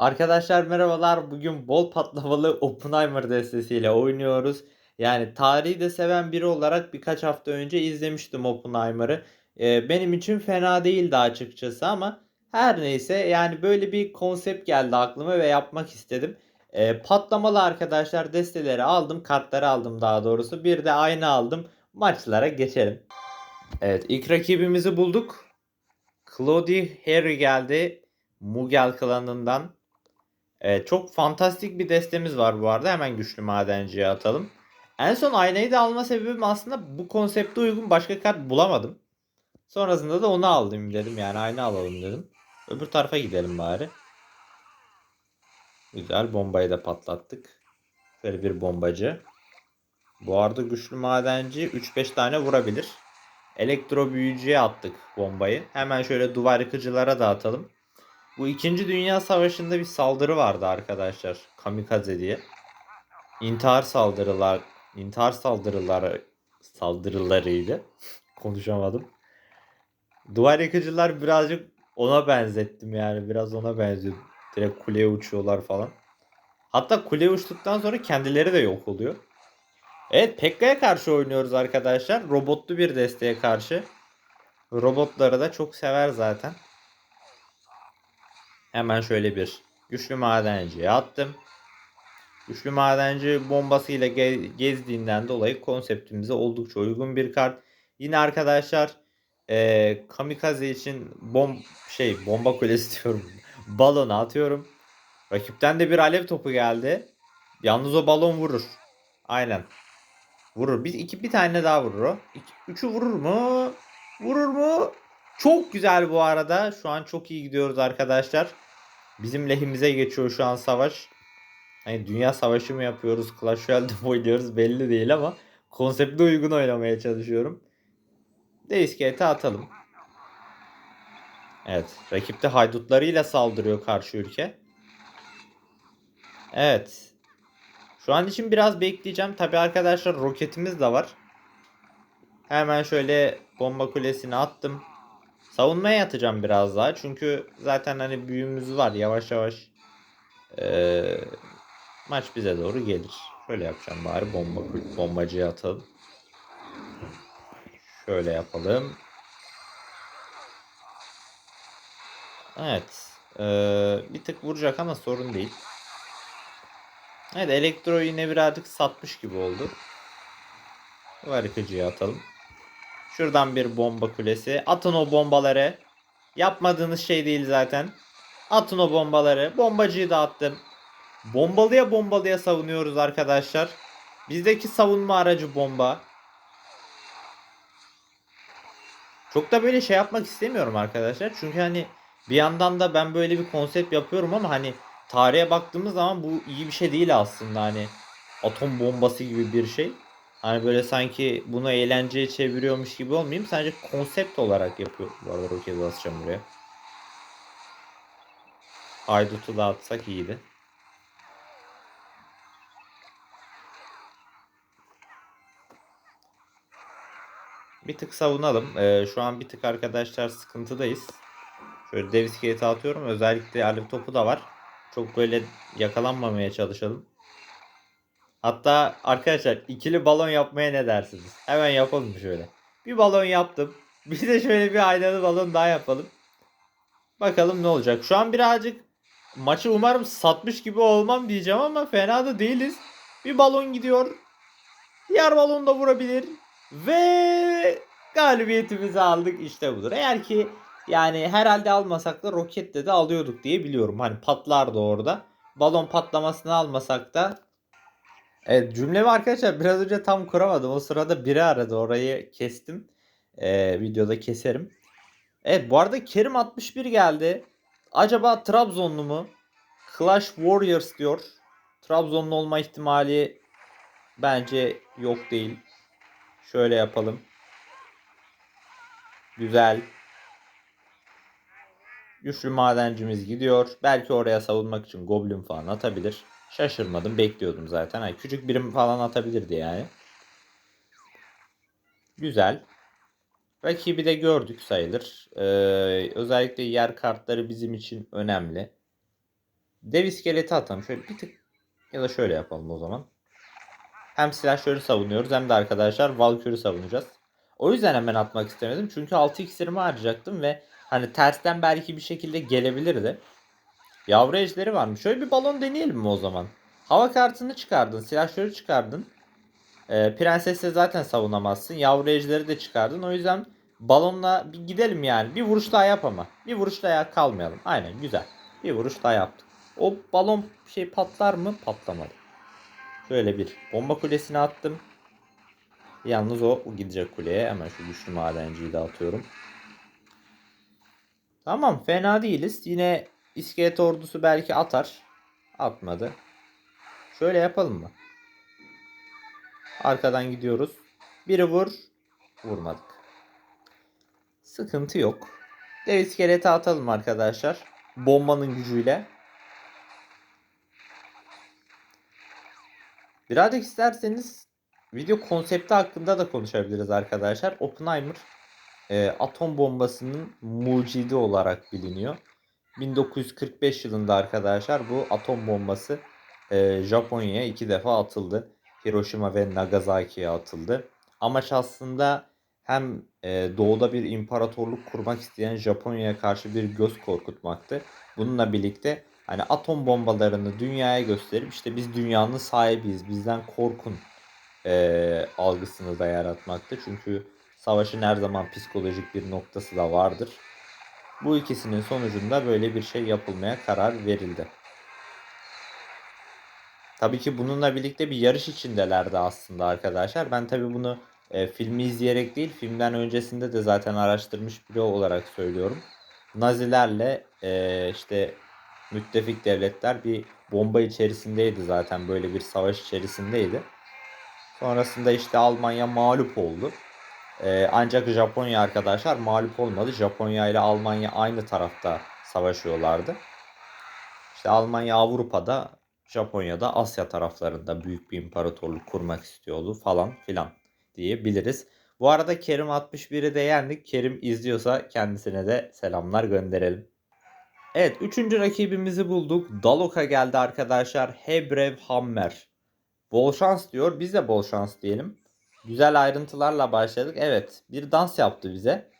Arkadaşlar merhabalar. Bugün bol patlamalı Oppenheimer destesiyle oynuyoruz. Yani tarihi de seven biri olarak birkaç hafta önce izlemiştim Oppenheimer'ı. Ee, benim için fena değildi açıkçası ama her neyse yani böyle bir konsept geldi aklıma ve yapmak istedim. Ee, patlamalı arkadaşlar desteleri aldım, kartları aldım daha doğrusu. Bir de aynı aldım. Maçlara geçelim. Evet ilk rakibimizi bulduk. Claudie Harry geldi. Mughal klanından. Evet, çok fantastik bir destemiz var bu arada. Hemen güçlü madenciye atalım. En son aynayı da alma sebebim aslında bu konsepte uygun başka kart bulamadım. Sonrasında da onu aldım dedim. Yani aynı alalım dedim. Öbür tarafa gidelim bari. Güzel bombayı da patlattık. Şöyle bir bombacı. Bu arada güçlü madenci 3-5 tane vurabilir. Elektro büyücüye attık bombayı. Hemen şöyle duvar yıkıcılara da atalım. Bu 2. Dünya Savaşı'nda bir saldırı vardı arkadaşlar. Kamikaze diye. İntihar saldırılar, intihar saldırıları saldırılarıydı. Konuşamadım. Duvar yıkıcılar birazcık ona benzettim yani. Biraz ona benziyor. Direkt kuleye uçuyorlar falan. Hatta kuleye uçtuktan sonra kendileri de yok oluyor. Evet Pekka'ya karşı oynuyoruz arkadaşlar. Robotlu bir desteğe karşı. Robotları da çok sever zaten. Hemen şöyle bir güçlü madenciye attım. Güçlü madenci bombasıyla ge- gezdiğinden dolayı konseptimize oldukça uygun bir kart. Yine arkadaşlar e, kamikaze için bom şey bomba kulesi diyorum. Balonu atıyorum. Rakipten de bir alev topu geldi. Yalnız o balon vurur. Aynen. Vurur. Bir, iki, bir tane daha vurur o. İki, üçü vurur mu? Vurur mu? Çok güzel bu arada. Şu an çok iyi gidiyoruz arkadaşlar. Bizim lehimize geçiyor şu an savaş. Hani dünya savaşı mı yapıyoruz, Clash Royale'de mi oynuyoruz belli değil ama konsepte uygun oynamaya çalışıyorum. Deiskete atalım. Evet. Rakip de haydutlarıyla saldırıyor karşı ülke. Evet. Şu an için biraz bekleyeceğim. Tabi arkadaşlar roketimiz de var. Hemen şöyle bomba kulesini attım. Savunmaya yatacağım biraz daha. Çünkü zaten hani büyümüz var. Yavaş yavaş ee, maç bize doğru gelir. Şöyle yapacağım bari bomba bombacıya atalım. Şöyle yapalım. Evet. Ee, bir tık vuracak ama sorun değil. Evet elektro yine birazcık satmış gibi oldu. Varıkıcıya atalım. Şuradan bir bomba kulesi. Atın o bombaları. Yapmadığınız şey değil zaten. Atın o bombaları. Bombacıyı da attım. Bombalıya bombalıya savunuyoruz arkadaşlar. Bizdeki savunma aracı bomba. Çok da böyle şey yapmak istemiyorum arkadaşlar. Çünkü hani bir yandan da ben böyle bir konsept yapıyorum ama hani tarihe baktığımız zaman bu iyi bir şey değil aslında hani atom bombası gibi bir şey. Hani böyle sanki bunu eğlenceye çeviriyormuş gibi olmayayım. Sadece konsept olarak yapıyor. Bu arada roket basacağım buraya. Haydut'u da atsak iyiydi. Bir tık savunalım. Ee, şu an bir tık arkadaşlar sıkıntıdayız. Şöyle dev iskeleti atıyorum. Özellikle alev topu da var. Çok böyle yakalanmamaya çalışalım. Hatta arkadaşlar ikili balon yapmaya ne dersiniz? Hemen yapalım şöyle. Bir balon yaptım. Bir de şöyle bir aynalı balon daha yapalım. Bakalım ne olacak. Şu an birazcık maçı umarım satmış gibi olmam diyeceğim ama fena da değiliz. Bir balon gidiyor. Diğer balon da vurabilir. Ve galibiyetimizi aldık işte budur. Eğer ki yani herhalde almasak da roketle de alıyorduk diye biliyorum. Hani patlardı orada. Balon patlamasını almasak da Evet cümlemi arkadaşlar biraz önce tam kuramadım. O sırada biri aradı orayı kestim. Ee, videoda keserim. Evet bu arada Kerim 61 geldi. Acaba Trabzonlu mu? Clash Warriors diyor. Trabzonlu olma ihtimali bence yok değil. Şöyle yapalım. Güzel. Güçlü madencimiz gidiyor. Belki oraya savunmak için goblin falan atabilir. Şaşırmadım. Bekliyordum zaten. Ay, küçük birim falan atabilirdi yani. Güzel. Rakibi de gördük sayılır. Ee, özellikle yer kartları bizim için önemli. Dev iskeleti atalım. Şöyle bir tık ya da şöyle yapalım o zaman. Hem silahları savunuyoruz hem de arkadaşlar Valkyrie'i savunacağız. O yüzden hemen atmak istemedim. Çünkü 6 iksirimi harcayacaktım ve hani tersten belki bir şekilde gelebilirdi. Yavru ejderi varmış. Şöyle bir balon deneyelim mi o zaman? Hava kartını çıkardın. Silahları çıkardın. Ee, prensesle zaten savunamazsın. Yavru ejderi de çıkardın. O yüzden balonla bir gidelim yani. Bir vuruş daha yap ama. Bir vuruş daha kalmayalım. Aynen güzel. Bir vuruş daha yaptık. O balon şey patlar mı? Patlamadı. Şöyle bir bomba kulesine attım. Yalnız o gidecek kuleye. Hemen şu güçlü madenciyi de atıyorum. Tamam fena değiliz. Yine iskelet ordusu belki atar. Atmadı. Şöyle yapalım mı? Arkadan gidiyoruz. Biri vur. Vurmadık. Sıkıntı yok. Dev iskeleti atalım arkadaşlar. Bombanın gücüyle. Birazcık isterseniz video konsepti hakkında da konuşabiliriz arkadaşlar. Oppenheimer e, atom bombasının mucidi olarak biliniyor. 1945 yılında arkadaşlar bu atom bombası e, Japonya'ya iki defa atıldı. Hiroşima ve Nagasaki'ye atıldı. Amaç aslında hem e, doğuda bir imparatorluk kurmak isteyen Japonya'ya karşı bir göz korkutmaktı. Bununla birlikte hani atom bombalarını dünyaya gösterip işte biz dünyanın sahibiyiz bizden korkun e, algısını da yaratmaktı. Çünkü savaşın her zaman psikolojik bir noktası da vardır. Bu ikisinin sonucunda böyle bir şey yapılmaya karar verildi. Tabii ki bununla birlikte bir yarış içindelerdi aslında arkadaşlar. Ben tabii bunu e, filmi izleyerek değil, filmden öncesinde de zaten araştırmış biri olarak söylüyorum. Nazilerle e, işte müttefik devletler bir bomba içerisindeydi zaten böyle bir savaş içerisindeydi. Sonrasında işte Almanya mağlup oldu. Ee, ancak Japonya arkadaşlar mağlup olmadı. Japonya ile Almanya aynı tarafta savaşıyorlardı. İşte Almanya Avrupa'da, Japonya'da Asya taraflarında büyük bir imparatorluk kurmak istiyordu falan filan diyebiliriz. Bu arada Kerim 61'i de yendik. Kerim izliyorsa kendisine de selamlar gönderelim. Evet üçüncü rakibimizi bulduk. Daloka geldi arkadaşlar. Hebrev Hammer. Bol şans diyor. Biz de bol şans diyelim. Güzel ayrıntılarla başladık. Evet bir dans yaptı bize.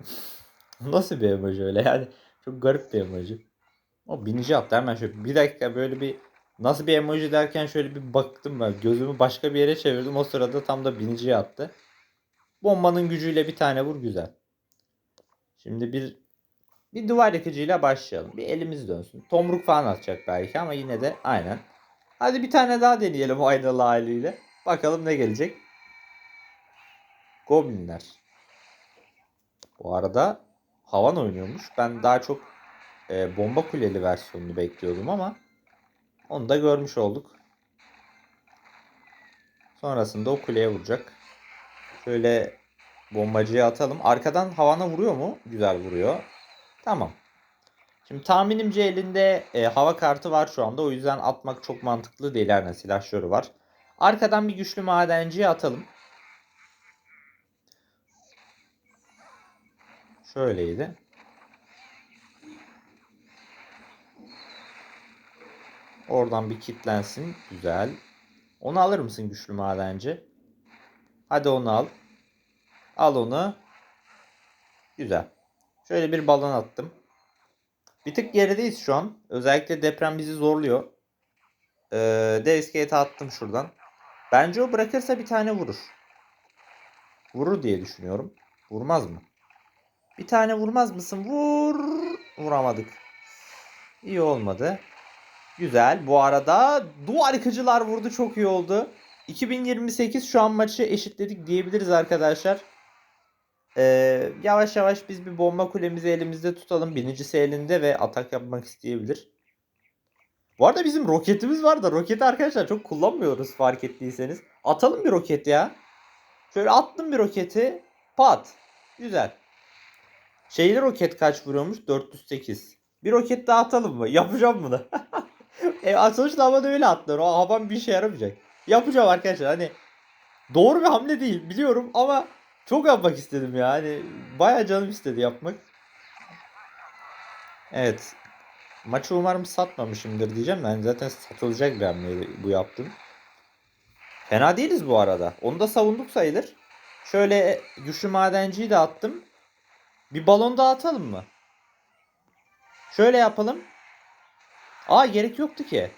Nasıl bir emoji öyle yani. Çok garip bir emoji. O binici yaptı hemen şöyle bir dakika böyle bir nasıl bir emoji derken şöyle bir baktım ben. Gözümü başka bir yere çevirdim. O sırada tam da binici yaptı. Bombanın gücüyle bir tane vur güzel. Şimdi bir bir duvar yıkıcıyla başlayalım. Bir elimiz dönsün. Tomruk falan atacak belki ama yine de aynen. Hadi bir tane daha deneyelim aynalı haliyle. Bakalım ne gelecek. Goblinler. Bu arada havan oynuyormuş. Ben daha çok e, bomba kuleli versiyonunu bekliyordum ama onu da görmüş olduk. Sonrasında o kuleye vuracak. Şöyle bombacıyı atalım. Arkadan havana vuruyor mu? Güzel vuruyor. Tamam. Şimdi tahminimce elinde e, hava kartı var şu anda. O yüzden atmak çok mantıklı değil. Yani silahşörü var. Arkadan bir güçlü madenciye atalım. Şöyleydi. Oradan bir kitlensin. Güzel. Onu alır mısın güçlü madenci? Hadi onu al. Al onu. Güzel. Şöyle bir balon attım. Bir tık gerideyiz şu an. Özellikle deprem bizi zorluyor. Ee, Dev attım şuradan. Bence o bırakırsa bir tane vurur. Vurur diye düşünüyorum. Vurmaz mı? Bir tane vurmaz mısın? Vur. Vuramadık. İyi olmadı. Güzel. Bu arada duvar vurdu. Çok iyi oldu. 2028 şu an maçı eşitledik diyebiliriz arkadaşlar. Ee, yavaş yavaş biz bir bomba kulemizi elimizde tutalım. Birincisi elinde ve atak yapmak isteyebilir. Bu arada bizim roketimiz var da roketi arkadaşlar çok kullanmıyoruz fark ettiyseniz. Atalım bir roket ya. Şöyle attım bir roketi. Pat. Güzel. Şeyli roket kaç vuruyormuş? 408. Bir roket daha atalım mı? Yapacağım bunu. e, sonuçta havada öyle atlar. O havan bir işe yaramayacak. Yapacağım arkadaşlar. Hani doğru bir hamle değil biliyorum ama çok yapmak istedim ya. Hani bayağı canım istedi yapmak. Evet. Maçı umarım satmamışımdır diyeceğim. Ben zaten satılacak bir hamle bu yaptım. Fena değiliz bu arada. Onu da savunduk sayılır. Şöyle güçlü madenciyi de attım. Bir balon daha atalım mı? Şöyle yapalım. Aa gerek yoktu ki.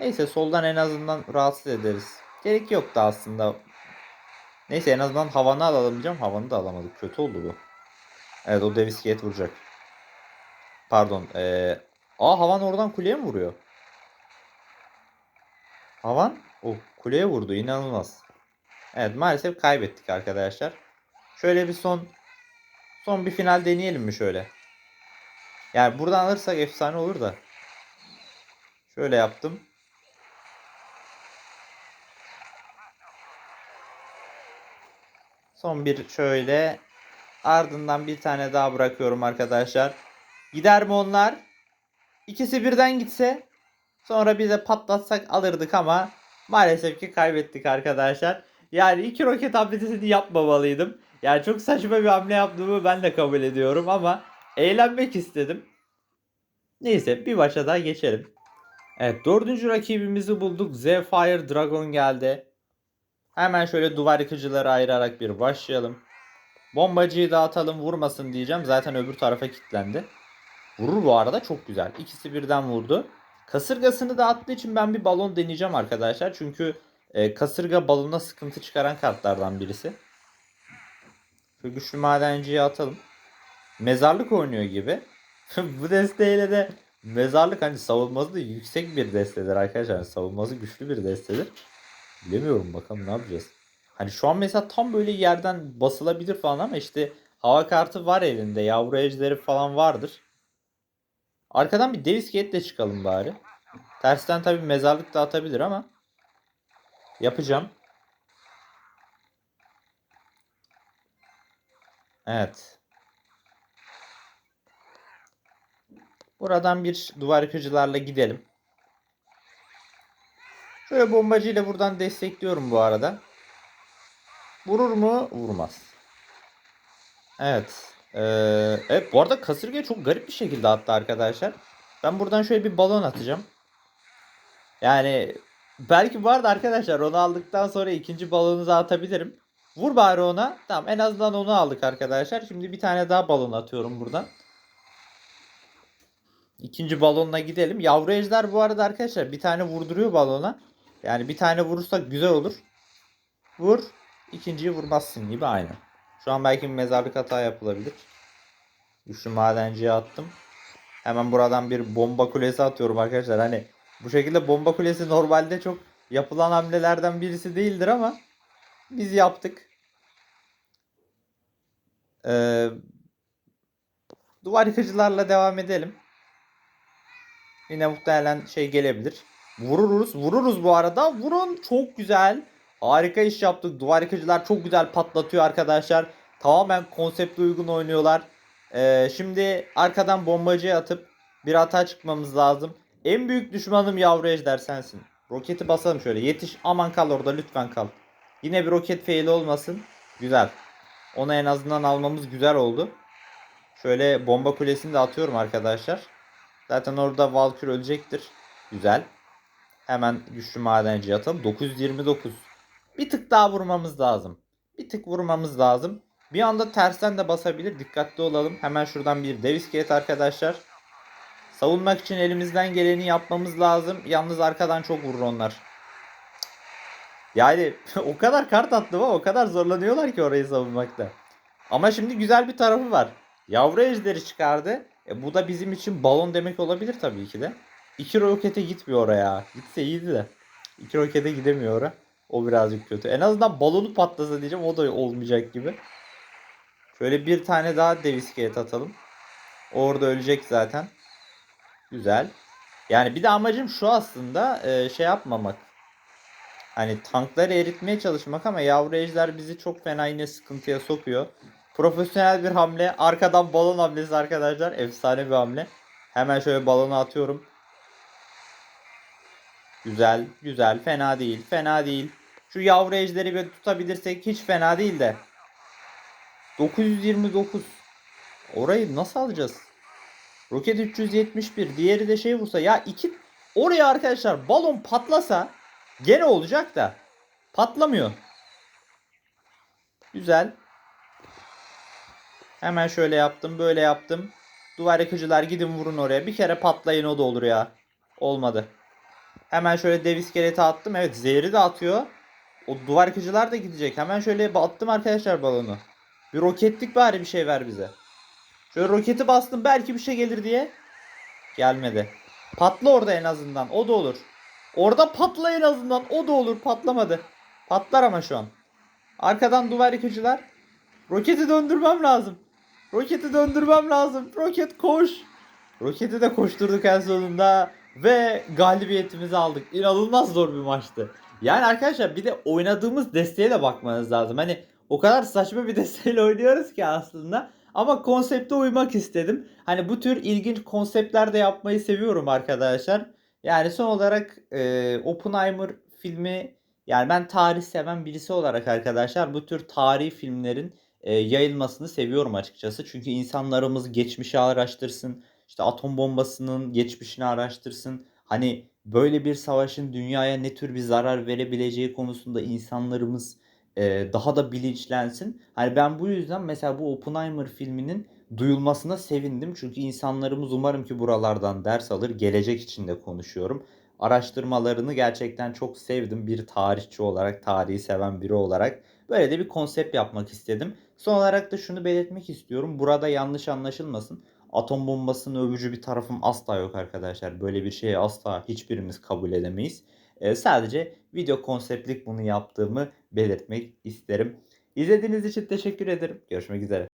Neyse soldan en azından rahatsız ederiz. Gerek yoktu aslında. Neyse en azından havanı alalım diyeceğim. Havanı da alamadık. Kötü oldu bu. Evet o dev iskelet vuracak. Pardon. Ee... Aa havan oradan kuleye mi vuruyor? Havan o kuleye vurdu. İnanılmaz. Evet maalesef kaybettik arkadaşlar. Şöyle bir son son bir final deneyelim mi şöyle? Yani buradan alırsak efsane olur da. Şöyle yaptım. Son bir şöyle. Ardından bir tane daha bırakıyorum arkadaşlar. Gider mi onlar? İkisi birden gitse sonra bize patlatsak alırdık ama maalesef ki kaybettik arkadaşlar. Yani iki roket hamlesini yapmamalıydım. Yani çok saçma bir hamle yaptığımı ben de kabul ediyorum ama eğlenmek istedim. Neyse bir maça daha geçelim. Evet dördüncü rakibimizi bulduk. Zephyr Dragon geldi. Hemen şöyle duvar yıkıcıları ayırarak bir başlayalım. Bombacıyı dağıtalım vurmasın diyeceğim. Zaten öbür tarafa kilitlendi. Vurur bu arada çok güzel. İkisi birden vurdu. Kasırgasını dağıttığı için ben bir balon deneyeceğim arkadaşlar. Çünkü e, kasırga balona sıkıntı çıkaran kartlardan birisi. Şu güçlü madenciyi atalım. Mezarlık oynuyor gibi. bu desteğiyle de mezarlık hani savunması da yüksek bir destedir arkadaşlar. Savunması güçlü bir destedir. Bilemiyorum bakalım ne yapacağız. Hani şu an mesela tam böyle yerden basılabilir falan ama işte hava kartı var elinde. Yavru ejderi falan vardır. Arkadan bir dev iskeletle çıkalım bari. Tersten tabi mezarlık da atabilir ama. Yapacağım. Evet. Buradan bir duvar yıkıcılarla gidelim. Şöyle bombacıyla buradan destekliyorum bu arada. Vurur mu? Vurmaz. Evet. Ee, evet bu arada kasırgayı çok garip bir şekilde attı arkadaşlar. Ben buradan şöyle bir balon atacağım. Yani belki bu arada arkadaşlar onu aldıktan sonra ikinci balonunuzu atabilirim. Vur bari ona. Tamam en azından onu aldık arkadaşlar. Şimdi bir tane daha balon atıyorum buradan. İkinci balonla gidelim. Yavru ejder bu arada arkadaşlar bir tane vurduruyor balona. Yani bir tane vurursak güzel olur. Vur. İkinciyi vurmazsın gibi aynı. Şu an belki bir mezarlık hata yapılabilir. Güçlü madenciye attım. Hemen buradan bir bomba kulesi atıyorum arkadaşlar. Hani bu şekilde bomba kulesi normalde çok yapılan hamlelerden birisi değildir ama biz yaptık. Ee, duvar yıkıcılarla devam edelim. Yine muhtemelen şey gelebilir. Vururuz. Vururuz bu arada. Vurun. Çok güzel. Harika iş yaptık. Duvar yıkıcılar çok güzel patlatıyor arkadaşlar. Tamamen konsepte uygun oynuyorlar. Ee, şimdi arkadan bombacıya atıp bir hata çıkmamız lazım. En büyük düşmanım yavru ejder sensin. Roketi basalım şöyle. Yetiş. Aman kal orada lütfen kal. Yine bir roket fail olmasın. Güzel. Onu en azından almamız güzel oldu. Şöyle bomba kulesini de atıyorum arkadaşlar. Zaten orada Valkür ölecektir. Güzel. Hemen güçlü madenci atalım. 929. Bir tık daha vurmamız lazım. Bir tık vurmamız lazım. Bir anda tersten de basabilir. Dikkatli olalım. Hemen şuradan bir dev iskelet arkadaşlar. Savunmak için elimizden geleni yapmamız lazım. Yalnız arkadan çok vurur onlar. Yani o kadar kart attım ama o kadar zorlanıyorlar ki orayı savunmakta. Ama şimdi güzel bir tarafı var. Yavru ejderi çıkardı. E, bu da bizim için balon demek olabilir tabii ki de. İki rokete gitmiyor oraya. Gitse iyiydi de. İki rokete gidemiyor oraya. O birazcık kötü. En azından balonu patlasa diyeceğim o da olmayacak gibi. Şöyle bir tane daha dev iskelet atalım. Orada ölecek zaten. Güzel. Yani bir de amacım şu aslında e, şey yapmamak. Hani tankları eritmeye çalışmak ama yavru ejder bizi çok fena yine sıkıntıya sokuyor. Profesyonel bir hamle. Arkadan balon hamlesi arkadaşlar. Efsane bir hamle. Hemen şöyle balonu atıyorum. Güzel, güzel. Fena değil, fena değil. Şu yavru ejderi bir tutabilirsek hiç fena değil de. 929. Orayı nasıl alacağız? Roket 371. Diğeri de şey vursa. Ya iki oraya arkadaşlar balon patlasa gene olacak da patlamıyor. Güzel. Hemen şöyle yaptım, böyle yaptım. Duvar yıkıcılar gidin vurun oraya. Bir kere patlayın o da olur ya. Olmadı. Hemen şöyle dev iskeleti attım. Evet zehri de atıyor. O duvar yıkıcılar da gidecek. Hemen şöyle attım arkadaşlar balonu. Bir roketlik bari bir şey ver bize. Şöyle roketi bastım belki bir şey gelir diye. Gelmedi. Patla orada en azından. O da olur. Orada patla en azından. O da olur. Patlamadı. Patlar ama şu an. Arkadan duvar yıkıcılar. Roketi döndürmem lazım. Roketi döndürmem lazım. Roket koş. Roketi de koşturduk en sonunda. Ve galibiyetimizi aldık. İnanılmaz zor bir maçtı. Yani arkadaşlar bir de oynadığımız desteğe de bakmanız lazım. Hani o kadar saçma bir desteğiyle oynuyoruz ki aslında. Ama konsepte uymak istedim. Hani bu tür ilginç konseptler de yapmayı seviyorum arkadaşlar. Yani son olarak e, Oppenheimer filmi yani ben tarih seven birisi olarak arkadaşlar bu tür tarihi filmlerin e, yayılmasını seviyorum açıkçası. Çünkü insanlarımız geçmişi araştırsın. İşte atom bombasının geçmişini araştırsın. Hani böyle bir savaşın dünyaya ne tür bir zarar verebileceği konusunda insanlarımız e, daha da bilinçlensin. Hani ben bu yüzden mesela bu Oppenheimer filminin duyulmasına sevindim. Çünkü insanlarımız umarım ki buralardan ders alır. Gelecek için de konuşuyorum. Araştırmalarını gerçekten çok sevdim. Bir tarihçi olarak, tarihi seven biri olarak. Böyle de bir konsept yapmak istedim. Son olarak da şunu belirtmek istiyorum. Burada yanlış anlaşılmasın. Atom bombasının övücü bir tarafım asla yok arkadaşlar. Böyle bir şeyi asla hiçbirimiz kabul edemeyiz. Ee, sadece video konseptlik bunu yaptığımı belirtmek isterim. İzlediğiniz için teşekkür ederim. Görüşmek üzere.